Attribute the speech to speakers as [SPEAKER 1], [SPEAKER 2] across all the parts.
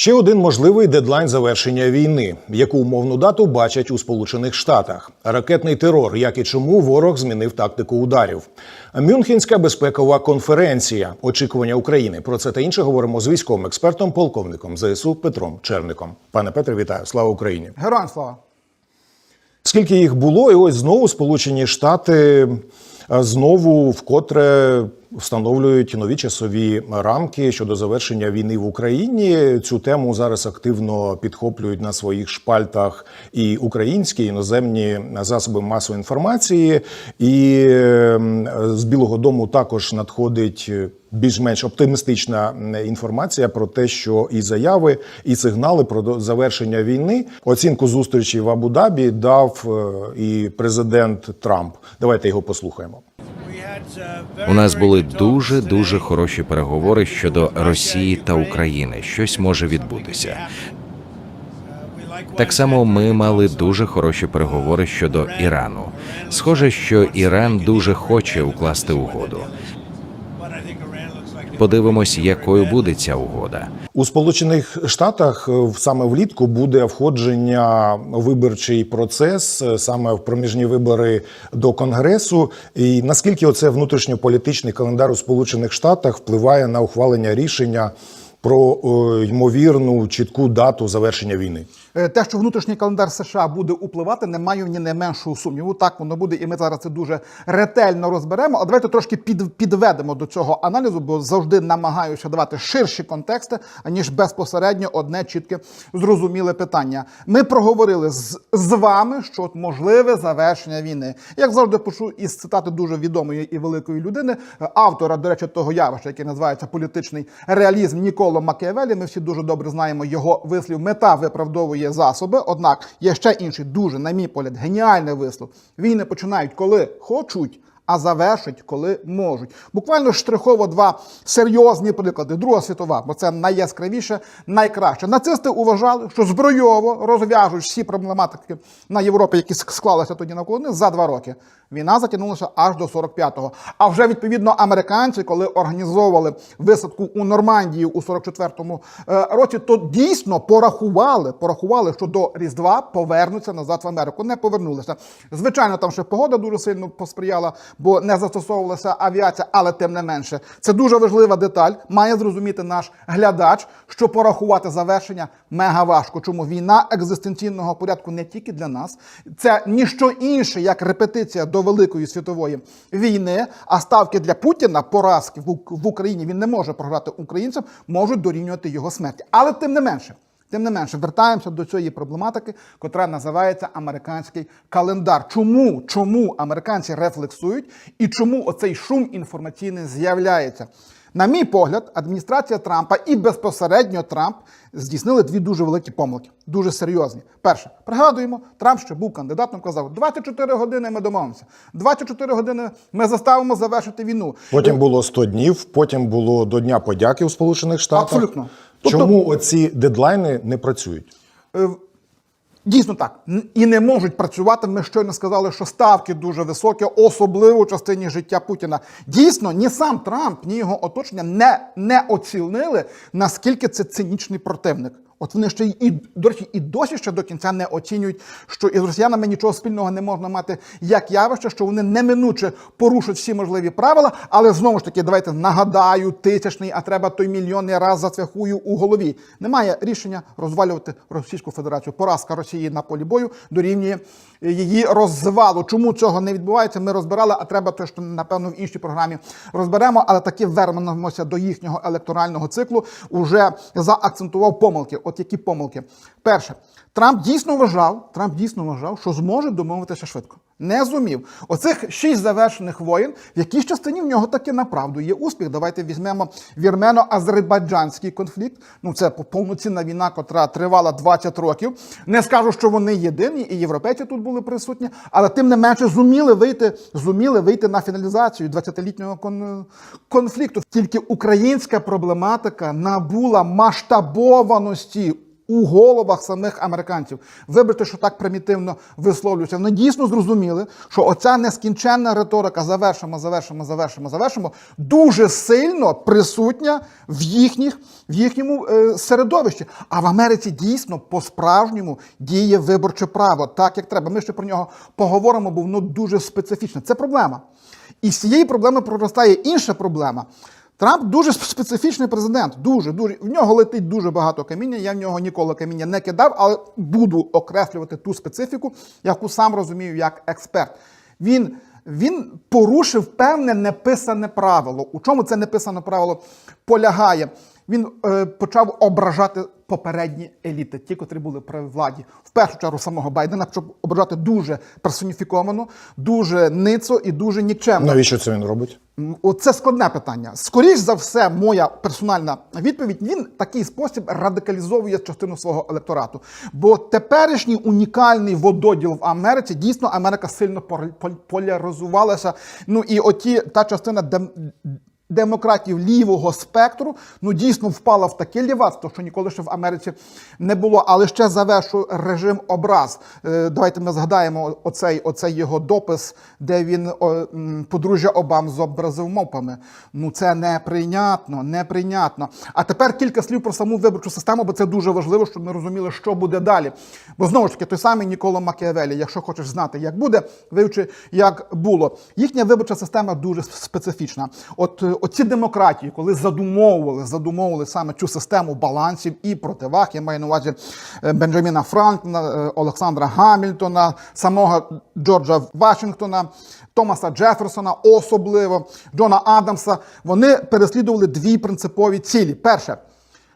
[SPEAKER 1] Ще один можливий дедлайн завершення війни, яку умовну дату бачать у Сполучених Штатах. Ракетний терор, як і чому ворог змінив тактику ударів. Мюнхенська безпекова конференція. Очікування України. Про це та інше говоримо з військовим експертом, полковником ЗСУ Петром Черником. Пане Петре, вітаю! Слава Україні!
[SPEAKER 2] Героям слава.
[SPEAKER 1] Скільки їх було, і ось знову Сполучені Штати е, знову вкотре встановлюють нові часові рамки щодо завершення війни в Україні. Цю тему зараз активно підхоплюють на своїх шпальтах і українські і іноземні засоби масової інформації. І е, з Білого Дому також надходить. Більш-менш оптимістична інформація про те, що і заяви, і сигнали про завершення війни. Оцінку зустрічі в Абу-Дабі дав е, і президент Трамп. Давайте його послухаємо.
[SPEAKER 3] У нас були дуже дуже хороші переговори щодо Росії та України. Щось може відбутися. Так само ми мали дуже хороші переговори щодо Ірану. Схоже, що Іран дуже хоче укласти угоду. Подивимось, якою буде ця угода.
[SPEAKER 1] У Сполучених Штатах е, саме влітку буде входження виборчий процес, е, саме в проміжні вибори до Конгресу. І наскільки оце внутрішньополітичний календар у Сполучених Штатах впливає на ухвалення рішення про е, ймовірну чітку дату завершення війни?
[SPEAKER 2] Е, Те, що внутрішній календар США буде впливати, не маю ні не меншого сумніву. Так воно буде, і ми зараз це дуже ретельно розберемо. А давайте трошки під, підведемо до цього аналізу, бо завжди намагаюся давати ширші контексти, аніж безпосередньо одне чітке зрозуміле питання. Ми проговорили з, з вами, що можливе завершення війни. Як завжди, почув із цитати дуже відомої і великої людини, автора, до речі, того явища, яке називається політичний реалізм Ніколо Макіавелі. Ми всі дуже добре знаємо його вислів. Мета виправдовує засоби. Однак є ще інший дуже, на мій погляд, геніальний вислов. Війни починають, коли хочуть. А завершить, коли можуть. Буквально штрихово два серйозні приклади. Друга світова, бо це найяскравіше, найкраще. Нацисти вважали, що збройово розв'яжуть всі проблематики на Європі, які склалися тоді навколо них, за два роки. Війна затягнулася аж до 45-го. А вже відповідно американці, коли організовували висадку у Нормандії у 44-му е, році, то дійсно порахували, порахували, що до Різдва повернуться назад в Америку. Не повернулися. Звичайно, там ще погода дуже сильно посприяла, бо не застосовувалася авіація, але тим не менше. Це дуже важлива деталь. Має зрозуміти наш глядач, що порахувати завершення мега важко. Чому війна екзистенційного порядку не тільки для нас, це ніщо інше, як репетиція до Великої світової війни, а ставки для Путіна поразки в, Україні він не може програти українцям, можуть дорівнювати його смерті. Але тим не менше. Тим не менше, вертаємося до цієї проблематики, котра називається американський календар. Чому чому американці рефлексують і чому оцей шум інформаційний з'являється? На мій погляд, адміністрація Трампа і безпосередньо Трамп здійснили дві дуже великі помилки, дуже серйозні. Перше, пригадуємо, Трамп ще був кандидатом, казав: 24 години ми домовимося, 24 години ми заставимо завершити війну.
[SPEAKER 1] Потім було 100 днів, потім було до Дня подяки у Сполучених Штатах.
[SPEAKER 2] Абсолютно. Тобто-
[SPEAKER 1] Чому оці дедлайни не працюють?
[SPEAKER 2] Е, Дійсно так. І не можуть працювати. Ми щойно сказали, що ставки дуже високі, особливо в частині життя Путіна. Дійсно, ні сам Трамп, ні його оточення не, не оцінили, наскільки це цинічний противник. От вони ще і до речі, і досі ще до кінця не оцінюють, що із росіянами нічого спільного не можна мати як явище, що вони неминуче порушать всі можливі правила. Але знову ж таки, давайте нагадаю, тисячний, а треба той мільйонний раз зацвяхую у голові. Немає рішення розвалювати Російську Федерацію. Поразка Росії на полі бою дорівнює її розвалу. Чому цього не відбувається? Ми розбирали, а треба те, що напевно в іншій програмі розберемо. Але таки вернемося до їхнього електорального циклу. Уже заакцентував помилки. От які помилки? Перше, Трамп дійсно вважав, Трамп дійсно вважав, що зможе домовитися швидко. Не зумів. Оцих шість завершених воєн, в якійсь частині в нього таки направду є успіх. Давайте візьмемо вірмено-азербайджанський конфлікт. Ну це повноцінна війна, котра тривала 20 років. Не скажу, що вони єдині, і європейці тут були присутні, але тим не менше зуміли вийти, зуміли вийти на фіналізацію 20-літнього кон- конфлікту. Тільки українська проблематика набула масштабованості у головах самих американців. Вибачте, що так примітивно висловлююся. Вони дійсно зрозуміли, що оця нескінченна риторика завершимо, завершимо, завершимо, завершимо дуже сильно присутня в їхніх в їхньому е, середовищі. А в Америці дійсно по-справжньому діє виборче право, так як треба. Ми ще про нього поговоримо, бо воно дуже специфічне. Це проблема. І з цієї проблеми проростає інша проблема. Трамп дуже специфічний президент. Дуже, дуже. В нього летить дуже багато каміння. Я в нього ніколи каміння не кидав, але буду окреслювати ту специфіку, яку сам розумію як експерт. Він, він порушив певне неписане правило. У чому це неписане правило полягає? Він е, почав ображати попередні еліти, ті, котрі були при владі. В першу чергу самого Байдена почав ображати дуже персоніфіковано, дуже ницо і дуже нікчемно.
[SPEAKER 1] Навіщо це він робить?
[SPEAKER 2] М, Оце складне питання. Скоріш за все, моя персональна відповідь: він такий спосіб радикалізовує частину свого електорату. Бо теперішній унікальний вододіл в Америці дійсно Америка сильно поляризувалася. Ну і оті та частина дем. Демократів лівого спектру ну дійсно впала в таке лівацтво, що ніколи ще в Америці не було. Але ще завершу режим образ. Е, давайте ми згадаємо оцей, оцей його допис, де він подружжя Обам зобразив мопами. Ну це неприйнятно, неприйнятно. А тепер кілька слів про саму виборчу систему, бо це дуже важливо, щоб ми розуміли, що буде далі. Бо знову ж таки, той самий Ніколо Макіавелі, якщо хочеш знати, як буде, вивчи, як було. Їхня виборча система дуже специфічна. От оці демократії, коли задумовували, задумовували саме цю систему балансів і противаг, я маю на увазі е, Бенджаміна Франкліна, е, Олександра Гамільтона, самого Джорджа Вашингтона, Томаса Джеферсона, особливо Джона Адамса. Вони переслідували дві принципові цілі. Перше.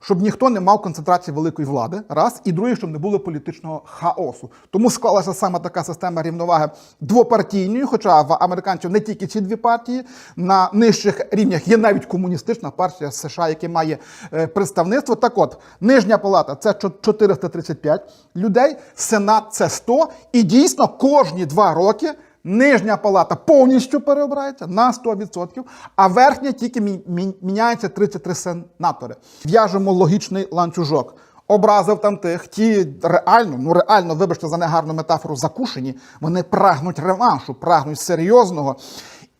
[SPEAKER 2] Щоб ніхто не мав концентрації великої влади, раз, і друге, щоб не було політичного хаосу. Тому склалася саме така система рівноваги двопартійної, хоча в американців не тільки ці дві партії, на нижчих рівнях є навіть комуністична партія США, яка має е, представництво. Так от, нижня палата це чо- 435 людей, сенат це 100, і дійсно кожні два роки. Нижня палата повністю переобирається на 100%, а верхня тільки мі- мі- міняється 33 сенатори. В'яжемо логічний ланцюжок. Образив там тих, ті реально, ну реально, вибачте за негарну метафору, закушені, вони прагнуть реваншу, прагнуть серйозного.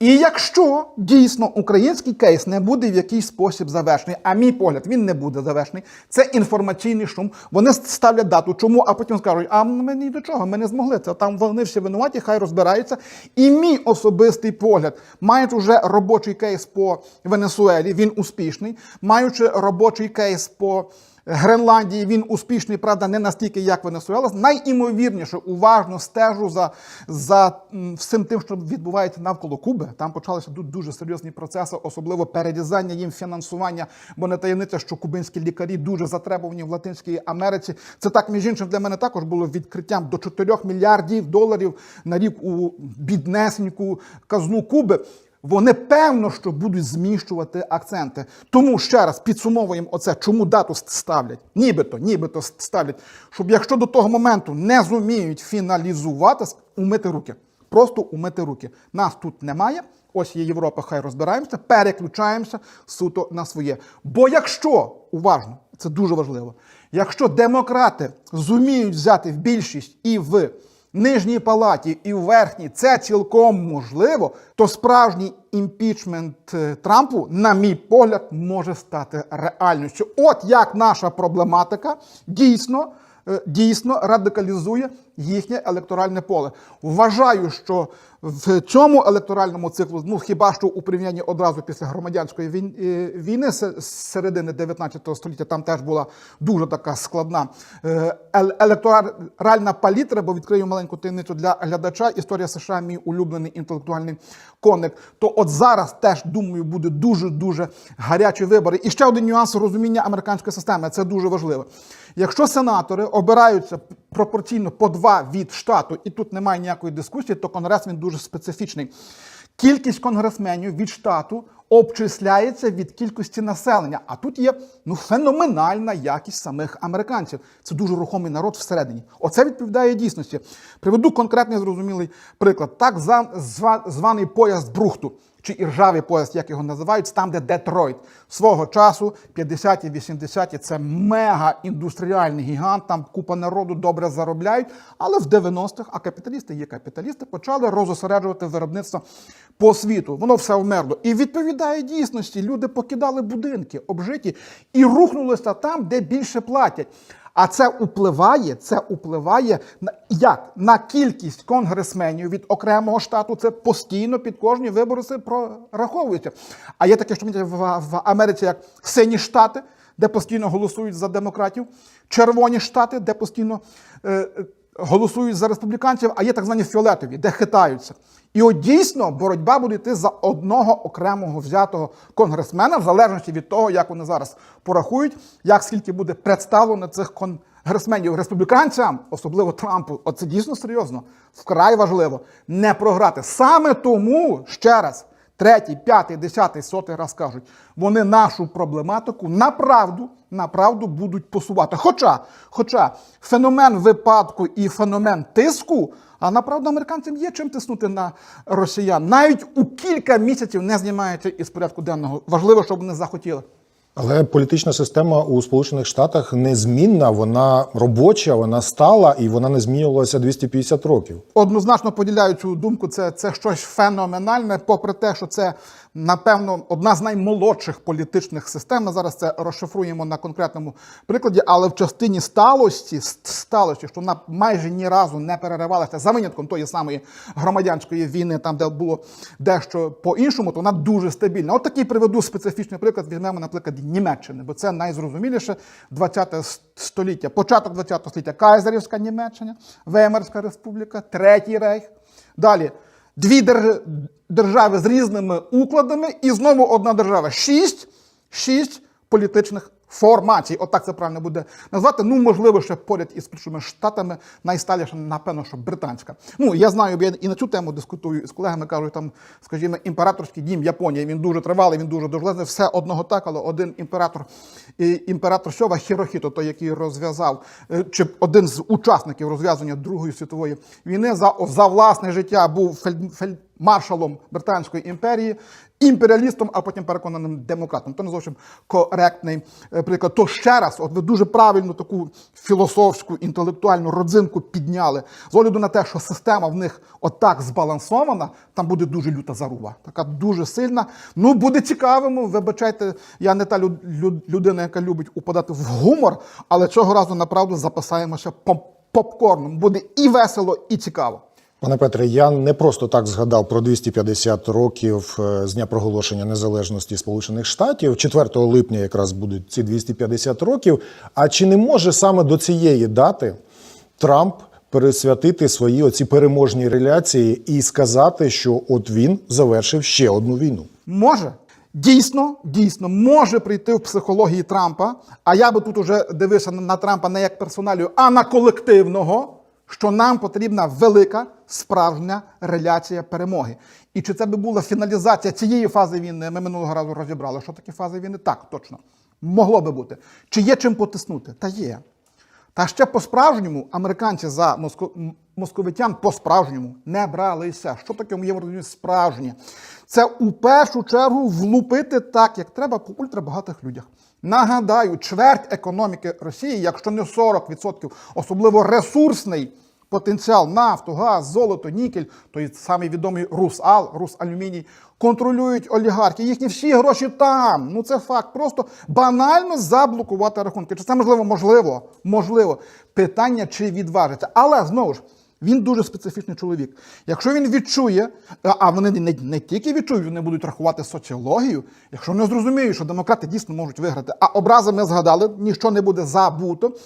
[SPEAKER 2] І якщо дійсно український кейс не буде в якийсь спосіб завершений, а мій погляд, він не буде завершений, це інформаційний шум. Вони ставлять дату, чому, а потім скажуть, а ми ні до чого, ми не змогли. Це там вони всі винуваті, хай розбираються. І мій особистий погляд, маючи вже робочий кейс по Венесуелі, він успішний, маючи робочий кейс по. Гренландії він успішний, правда, не настільки, як Венесуела. Найімовірніше уважно стежу за, за всім тим, що відбувається навколо Куби. Там почалися дуже серйозні процеси, особливо перерізання їм фінансування, бо не таємниця, що кубинські лікарі дуже затребувані в Латинській Америці. Це так, між іншим, для мене також було відкриттям до 4 мільярдів доларів на рік у біднесеньку казну Куби. Вони певно, що будуть зміщувати акценти. Тому ще раз підсумовуємо оце, чому дату ставлять, нібито, нібито ставлять, щоб якщо до того моменту не зуміють фіналізувати, умити руки. Просто умити руки. Нас тут немає. Ось є Європа, хай розбираємося, переключаємося суто на своє. Бо якщо уважно, це дуже важливо, якщо демократи зуміють взяти в більшість і в нижній палаті і в верхній це цілком можливо, то справжній імпічмент е, Трампу, на мій погляд, може стати реальністю. От як наша проблематика дійсно. Е, Дійсно радикалізує їхнє електоральне поле. Вважаю, що в цьому електоральному циклу, ну хіба що у порівнянні одразу після громадянської е, війни з середини 19 століття, там теж була дуже така складна е, електоральна палітра, бо відкрию маленьку таємницю для глядача. Історія США, мій улюблений інтелектуальний коник. То от зараз теж думаю, буде дуже дуже гарячі вибори. І ще один нюанс розуміння американської системи. Це дуже важливо. Якщо сенатори обираються пропорційно по два від штату, і тут немає ніякої дискусії, то конгрес він дуже специфічний. Кількість конгресменів від штату обчисляється від кількості населення. А тут є ну феноменальна якість самих американців. Це дуже рухомий народ всередині. Оце відповідає дійсності. Приведу конкретний зрозумілий приклад. Так званий пояс Брухту. Чи іржавий пояс, як його називають, там, де Детройт. Свого часу, 50-ті, 80-ті, це мега індустріальний гігант, там купа народу добре заробляють. Але в 90-х, а капіталісти є капіталісти, почали розосереджувати виробництво по світу. Воно все вмерло. І відповідає дійсності. Люди покидали будинки, обжиті, і рухнулися там, де більше платять. А це впливає, це впливає на як на кількість конгресменів від окремого штату. Це постійно під кожні вибори це прораховується. А є таке, що в, Америці як сині штати, де постійно голосують за демократів, червоні штати, де постійно е, голосують за республіканців, а є так звані фіолетові, де хитаються. І от дійсно боротьба буде йти за одного окремого взятого конгресмена, в залежності від того, як вони зараз порахують, як скільки буде представлено цих конгресменів республіканцям, особливо Трампу. Оце дійсно серйозно, вкрай важливо не програти. Саме тому ще раз. Третій, п'ятий, десятий, сотий раз кажуть, вони нашу проблематику направду, направду будуть посувати. Хоча, хоча феномен випадку і феномен тиску, а направду американцям є чим тиснути на росіян. Навіть у кілька місяців не знімається із порядку денного. Важливо, щоб вони захотіли.
[SPEAKER 1] Але політична система у Сполучених Штатах незмінна, вона робоча, вона стала і вона не змінювалася 250 років.
[SPEAKER 2] Однозначно поділяю цю думку. Це, це щось феноменальне, попри те, що це напевно одна з наймолодших політичних систем. Ми зараз це розшифруємо на конкретному прикладі, але в частині сталості, сталості, що вона майже ні разу не переривалася за винятком тої самої громадянської війни, там де було дещо по-іншому, то вона дуже стабільна. От такий приведу специфічний приклад. Візьмемо, наприклад, Німеччини, бо це найзрозуміліше 20 століття, початок 20 століття, Кайзерівська Німеччина, Веймарська республіка, Третій рейх. Далі дві держ- держави з різними укладами, і знову одна держава. Шість, шість політичних формацій. Отак це правильно буде назвати. Ну, можливо, ще поряд із Сполученими Штатами найсталіша, напевно, що британська. Ну, я знаю, я і на цю тему дискутую з колегами, кажуть, там, скажімо, імператорський дім Японії. Він дуже тривалий, він дуже довжелезний. Все одного так, але один імператор, і імператор Сьова Хірохіто, той, який розв'язав, е, чи один з учасників розв'язання Другої світової війни, за, за власне життя був фельд, фельд, маршалом Британської імперії, імперіалістом, а потім переконаним демократом. То не зовсім коректний е, приклад. То ще раз, от ви дуже правильно таку філософську інтелектуальну родзинку підняли. З огляду на те, що система в них отак збалансована, там буде дуже люта заруба. Така дуже сильна. Ну, буде цікавим. Вибачайте, я не та люд- люд- людина, яка любить упадати в гумор, але цього разу направду запасаємося поп- попкорном. Буде і весело, і цікаво.
[SPEAKER 1] Пане Петре, я не просто так згадав про 250 років е, з дня проголошення незалежності Сполучених Штатів. 4 липня якраз будуть ці 250 років. А чи не може саме до цієї дати Трамп пересвятити свої оці переможні реляції і сказати, що от він завершив ще одну війну?
[SPEAKER 2] Може. Дійсно, дійсно, може прийти в психології Трампа. А я би тут уже дивився на Трампа не як персоналію, а на колективного, що нам потрібна велика справжня реляція перемоги. І чи це би була фіналізація цієї фази війни? Ми минулого разу розібрали, що таке фази війни? Так, точно. Могло би бути. Чи є чим потиснути? Та є. Та ще по-справжньому американці за моско... московитян по-справжньому не бралися. Що таке в моєму розумінні справжнє? Це у першу чергу влупити так, як треба по ультрабагатих людях. Нагадаю, чверть економіки Росії, якщо не 40%, особливо ресурсний потенціал нафту, газ, золото, нікель, той самий відомий Русал, Русалюміній, контролюють олігархи. Їхні всі гроші там. Ну це факт. Просто банально заблокувати рахунки. Чи це можливо? Можливо. Можливо. Питання, чи відважиться. Але знову ж. Він дуже специфічний чоловік. Якщо він відчує, а- вони не, не тільки відчують, вони будуть рахувати соціологію. Якщо вони зрозуміють, що демократи дійсно можуть виграти, а образи ми згадали, ніщо не буде забуто,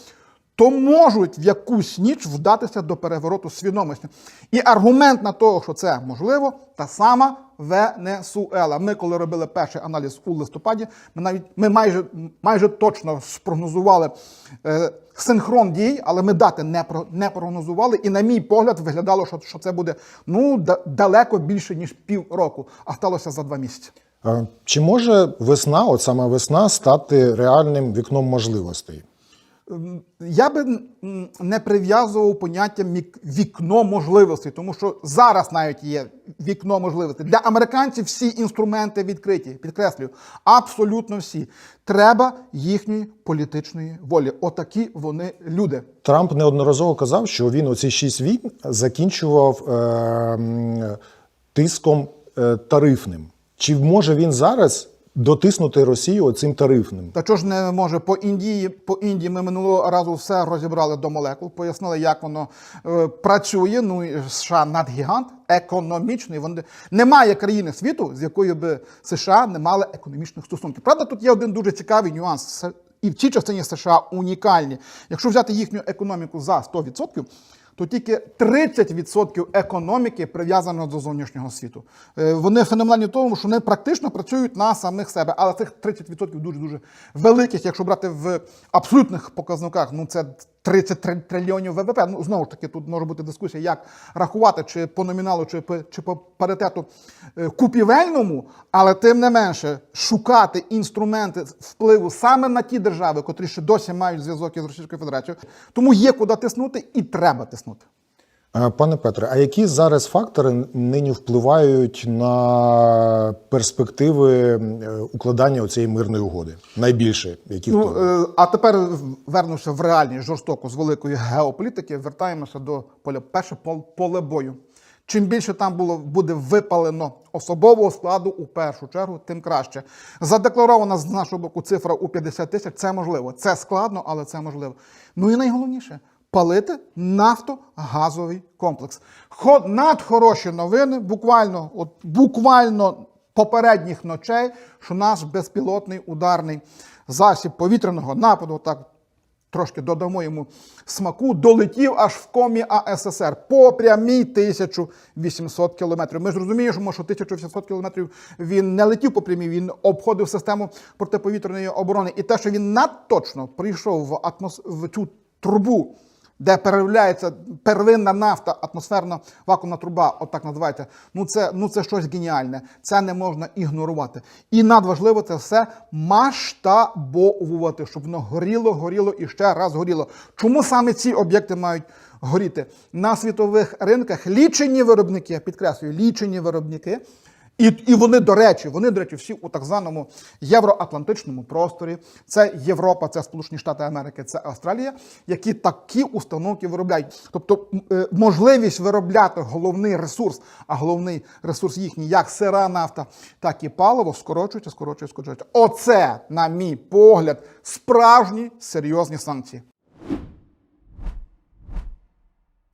[SPEAKER 2] то можуть в якусь ніч вдатися до перевороту свідомості. І аргумент на того, що це можливо, та сама Венесуела. Ми, коли робили перший аналіз у листопаді, ми навіть ми майже, майже точно спрогнозували е, синхрон дій, але ми дати не, про, не прогнозували. І, на мій погляд, виглядало, що, що це буде ну, да- далеко більше, ніж півроку, а сталося за два місяці.
[SPEAKER 1] Чи може весна, от саме весна, стати реальним вікном можливостей?
[SPEAKER 2] Я би не прив'язував поняття вікно можливостей, тому що зараз навіть є вікно можливостей. Для американців всі інструменти відкриті. Підкреслюю, абсолютно всі. Треба їхньої політичної волі. Отакі вони люди.
[SPEAKER 1] Трамп неодноразово казав, що він оці шість війн закінчував е, тиском е, тарифним. Чи може він зараз дотиснути Росію цим тарифним?
[SPEAKER 2] Та чого ж не може по Індії? По Індії ми минулого разу все розібрали до молекул, пояснили, як воно е, працює. Ну і США надгігант, економічний. Вони немає країни світу, з якою би США не мали економічних стосунків. Правда, тут є один дуже цікавий нюанс. І в цій частині США унікальні. Якщо взяти їхню економіку за 100%, то тільки 30% економіки прив'язано до зовнішнього світу. Е, Вони феноменальні в тому, що вони практично працюють на самих себе. Але цих 30% дуже дуже великих, якщо брати в абсолютних показниках, ну це 30 триль- трильйонів ВВП. Ну знову ж таки, тут може бути дискусія, як рахувати, чи по номіналу, чи по, чи по паритету е, купівельному, але тим не менше шукати інструменти впливу саме на ті держави, котрі ще досі мають зв'язок із Російською Федерацією. Тому є куди тиснути і треба тиснути.
[SPEAKER 1] Е, Пане Петре, а які зараз фактори нині впливають на перспективи е, укладання цієї мирної угоди? Найбільше, які
[SPEAKER 2] Ну,
[SPEAKER 1] впливають?
[SPEAKER 2] е, а тепер вернувся в реальність жорстоко з великої геополітики. Вертаємося до поля перше пол- поле бою. Чим більше там було буде випалено особового складу у першу чергу, тим краще. Задекларована з нашого боку цифра у 50 тисяч. Це можливо. Це складно, але це можливо. Ну і найголовніше палити нафтогазовий комплекс. Хо- надхороші новини, буквально, от буквально попередніх ночей, що наш безпілотний ударний засіб повітряного нападу, так трошки додамо йому смаку, долетів аж в комі АССР по прямій 1800 кілометрів. Ми ж розуміємо, що 1800 кілометрів він не летів по прямій, він обходив систему протиповітряної оборони. І те, що він надточно прийшов в, атмос... в цю трубу, де переробляється первинна нафта, атмосферна вакуумна труба, отак називається. Ну це, ну це щось геніальне. Це не можна ігнорувати. І надважливо це все масштабовувати, щоб воно горіло, горіло і ще раз горіло. Чому саме ці об'єкти мають горіти? На світових ринках лічені виробники, я підкреслюю, лічені виробники. І, і вони, до речі, вони, до речі, всі у так званому євроатлантичному просторі. Це Європа, це Сполучені Штати Америки, це Австралія, які такі установки виробляють. Тобто е, можливість виробляти головний ресурс, а головний ресурс їхній, як сира нафта, так і паливо, скорочується, скорочується, скорочується. Оце, на мій погляд, справжні серйозні санкції.